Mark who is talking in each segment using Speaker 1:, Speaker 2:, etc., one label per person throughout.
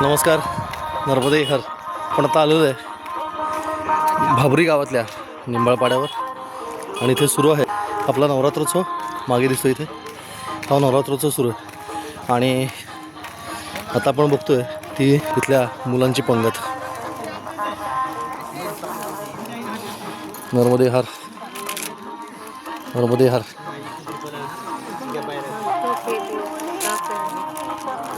Speaker 1: नमस्कार. नर्मदे हर. पण आता आलेलो आहे भाबरी गावातल्या निंबाळपाड्यावर. आणि इथे सुरू आहे आपला नवरात्रोत्सव. मागे दिसतो इथे. हा नवरात्रोत्सव सुरू आहे. आणि आता आपण बघतो आहे ती इथल्या मुलांची पंगत. नर्मदे हार. नर्मदे हार.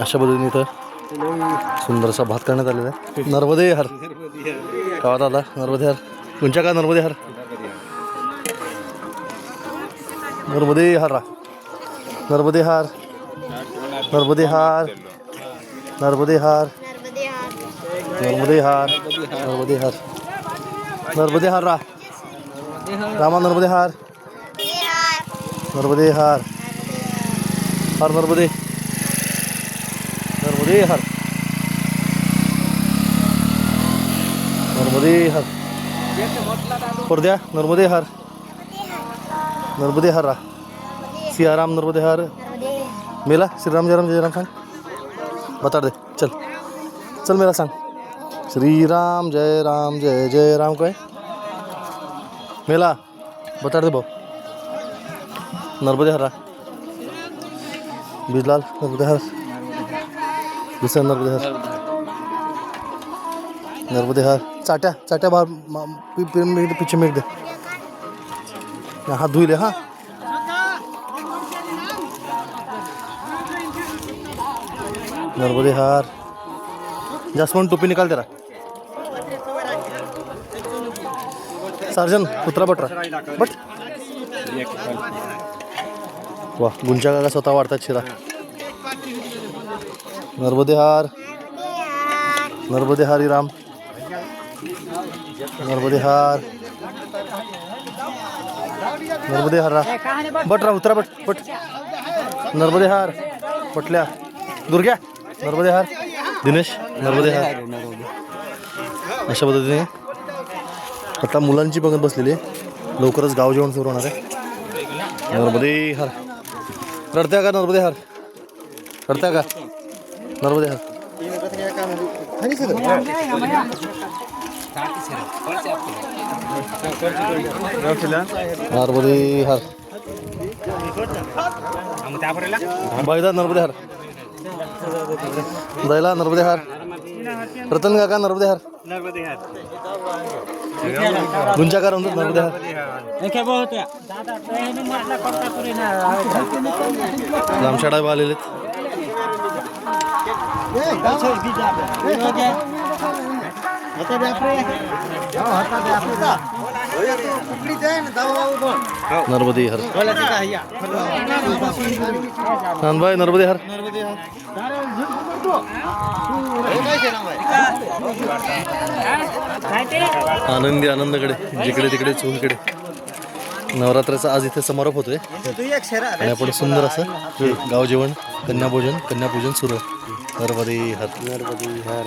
Speaker 1: अशा पद्धतीने इथं सुंदरसा भात करण्यात आलेला आहे नर्मदे हर गावात आला नर्मदे हर तुमच्या का नर्मदे हर नर्मदे हर रा नर्मदे हार नर्मदे हार नर्मदे हार नर्मदे हार नर्मदे हार नर्मदे हार रा रामा नर्मदे हार नर्मदे हार हार नर्मदे नर्मदे हर। नर्मदे हर। परद्या नर्मदे हर। नर्मदे हर रा सियाराम नर्मदे हर। मेला श्रीराम जयराम जयराम सांग। बता दे चल। चल मेला सांग। श्रीराम जय राम जय जय राम काय? मेला बता दे भाऊ। नर्मदे हर रा बिजलाल नर्मदे हर। दुसरा नर्मदेहार. हार चाट्या चाट्या बाहेर मा- पिछे मेघ दे हा, धुईले हा. नर्मदेहार. हार म्हणून टोपी निकाल तेरा सार्जन कुत्रा बटरा. बट. वा गुंजा काका स्वतः वाढतात शिरा. नर्मदे हार नर्मदे हारी राम. नर्मदे हार नर्मदे हार रा बट रा उतरा बट बट. नर्मदे हार पटल्या. दुर्ग्या. नर्मदे हार दिनेश. नर्मदे हार अशा पद्धतीने आता मुलांची बघत बसलेली. आहे लवकरच गाव जेवण सुरू होणार आहे. नर्मदे हार रडत्या का नर्मदे हार करता का? नर्मदे हार नर्मदे हर बाईदा नर्मदे हार दैला नर्मदे हार रतन काका नर्मदे हार गुंजा का नर्मदे हार लांबशाडा आलेले नर्मदे हर नानबाई नर्मदे हर आनंदी आनंदकडे जिकडे तिकडे चोहीकडे नवरात्राचा आज इथे समारोप होतोय. आणि आपण सुंदर असं गाव जेवण कन्याभोजन कन्यापूजन सुरू आहे. नर्मदे हर नर्मदे हर